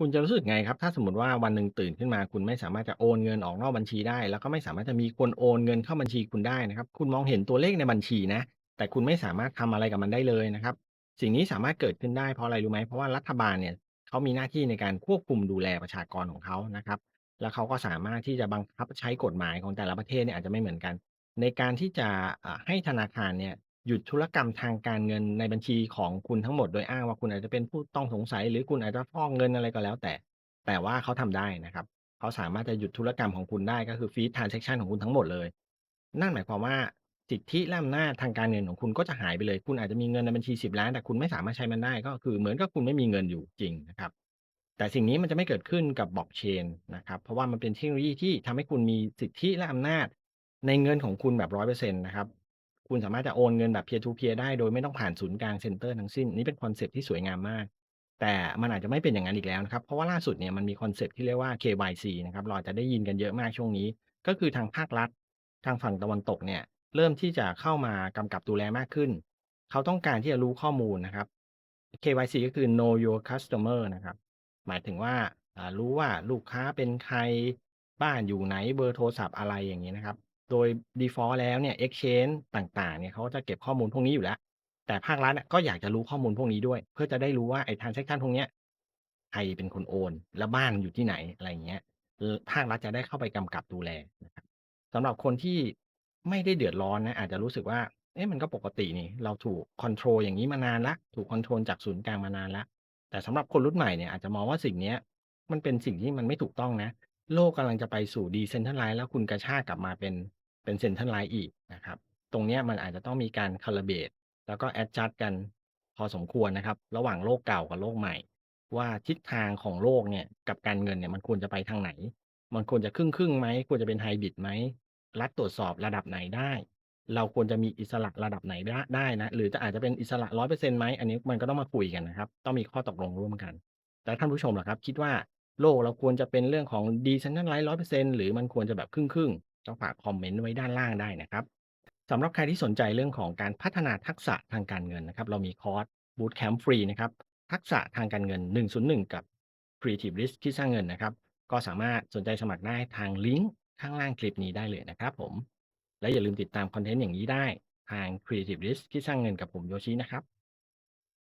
คุณจะรู้สึกไงครับ ถ้าสมมติว่าวันหนึ่งตื่นขึ้นมา คุณไม่สามารถจะโอนเงินออกนอกบัญชีได้ แล้วก็ไม่สามารถจะมีคนโอนเงินเข้าบัญชีคุณได้นะครับ คุณมองเห็นตัวเลขในบัญชีนะ แต่คุณไม่สามารถทำอะไรกับมันได้เลยนะครับ สิ่งนี้สามารถเกิดขึ้นได้เพราะอะไรรู้ไหม?เพราะว่ารัฐบาลเนี่ยเขามีหน้าที่ในการควบคุมดูแลประชากรของเขานะครับ แล้วเขาก็สามารถที่จะบังคับใช้กฎหมายของแต่ละประเทศเนี่ยอาจจะไม่เหมือนกัน ในการที่จะอ่าให้ธนาคารเนี่ย หยุดธุรกรรมทางการเงินในบัญชีของคุณทั้งหมด โดยอ้างว่าคุณอาจจะเป็นผู้ต้องสงสัย หรือคุณอาจจะฟอกเงินอะไรก็แล้วแต่ แต่ว่าเขาทำได้นะครับ เขาสามารถจะหยุดธุรกรรมของคุณได้ก็คือ freeze transaction ของคุณทั้งหมดเลย นั่นหมายความว่าสิทธิและอำนาจทางการเงินของคุณก็จะหายไปเลย คุณอาจจะมีเงินในบัญชี 10,000,000แต่คุณไม่สามารถใช้มันได้ก็คือเหมือนกับคุณไม่มีเงินอยู่จริงนะครับ แต่สิ่งนี้มันจะไม่เกิดขึ้นกับ Blockchain นะครับ เพราะว่ามันเป็นเทคโนโลยีที่ทำให้คุณมีสิทธิและอำนาจ ในเงินของคุณแบบ100%นะครับ คุณสามารถจะโอนเงินแบบ peer to peer ได้โดยไม่ต้องผ่านศูนย์กลางเซ็นเตอร์ทั้งสิ้น นี่เป็นคอนเซปที่สวยงามมาก แต่มันอาจจะไม่เป็นอย่างนั้นอีกแล้วนะครับ เพราะว่าล่าสุดเนี่ยมันมีคอนเซปที่เรียกว่า KYC นะครับเราจะได้ยินกันเยอะมากช่วงนี้ ก็คือทางภาครัฐ ทางฝั่งตะวันตกเนี่ยเริ่มที่จะเข้ามากำกับดูแลมากขึ้น เขาต้องการที่จะรู้ข้อมูลนะครับ KYC ก็คือ Know Your Customer นะครับ หมายถึงว่ารู้ว่าลูกค้าเป็นใครบ้านอยู่ไหนเบอร์โทรศัพท์อะไรอย่างงี้นะครับ โดยดีฟอลต์แล้วเนี่ย exchange ต่างๆ เนี่ยเขาก็จะเก็บข้อมูลพวกนี้อยู่แล้ว แต่ภาครัฐก็อยากจะรู้ข้อมูลพวกนี้ด้วย เพื่อจะได้รู้ว่าไอ้ทรานแซกชันพวกเนี้ยใครเป็นคนโอน แล้วบ้านอยู่ที่ไหนอะไรเงี้ยภาครัฐจะได้เข้าไปกำกับดูแลนะครับสำหรับคนที่ไม่ได้เดือดร้อนนะอาจจะรู้สึกว่าเอ๊ะมันก็ปกตินี่ เราถูกคอนโทรลอย่างงี้มานานล้วถูกคอนโทรลจากศูนย์กลางมานานล้วแต่สำหรับคนรุ่นใหม่เนี่ยอาจจะมองว่าสิ่งเนี้ยมันเป็นสิ่งที่มันไม่ถูกต้องนะ โลกกำลังจะไปสู่ Decentralize แล้วคุณกระชากกลับมาเป็น เป็น Centralize อีกนะครับ ตรงเนี้ยมันอาจจะต้องมีการ Calibrate แล้วก็แอดจัสต์กันพอสมควรนะครับ ระหว่างโลกเก่ากับโลกใหม่ ว่าทิศทางของโลกเนี่ยกับการเงินเนี่ยมันควรจะไปทางไหน มันควรจะครึ่งๆไหมควรจะเป็นไฮบริดไหมรัฐตรวจสอบระดับไหนได้ เราควรจะมีอิสระระดับไหนได้นะ หรือจะอาจจะเป็นอิสระ100%ไหมอันนี้มันก็ต้องมาคุยกันนะครับ ต้องมีข้อตกลงร่วมกันแล้วท่านผู้ชมล่ะครับ คิดว่าโลกเราควรจะเป็นเรื่องของ Decentralize 100%หรือมันควรจะแบบครึ่งๆ ก็ฝากคอมเมนต์ไว้ด้านล่างได้นะครับสำหรับใครที่สนใจเรื่องของการพัฒนาทักษะทางการเงินนะครับ เรามีคอร์สบูตแคมป์ฟรีนะครับทักษะทางการเงิน 101 กับ Creative Risk คิดสร้างเงินนะครับ ก็สามารถสนใจสมัครได้ทางลิงก์ข้างล่างคลิปนี้ได้เลยนะครับผม และอย่าลืมติดตามคอนเทนต์อย่างงี้ได้ทาง Creative Risk คิดสร้างเงินกับผมโยชินะครับ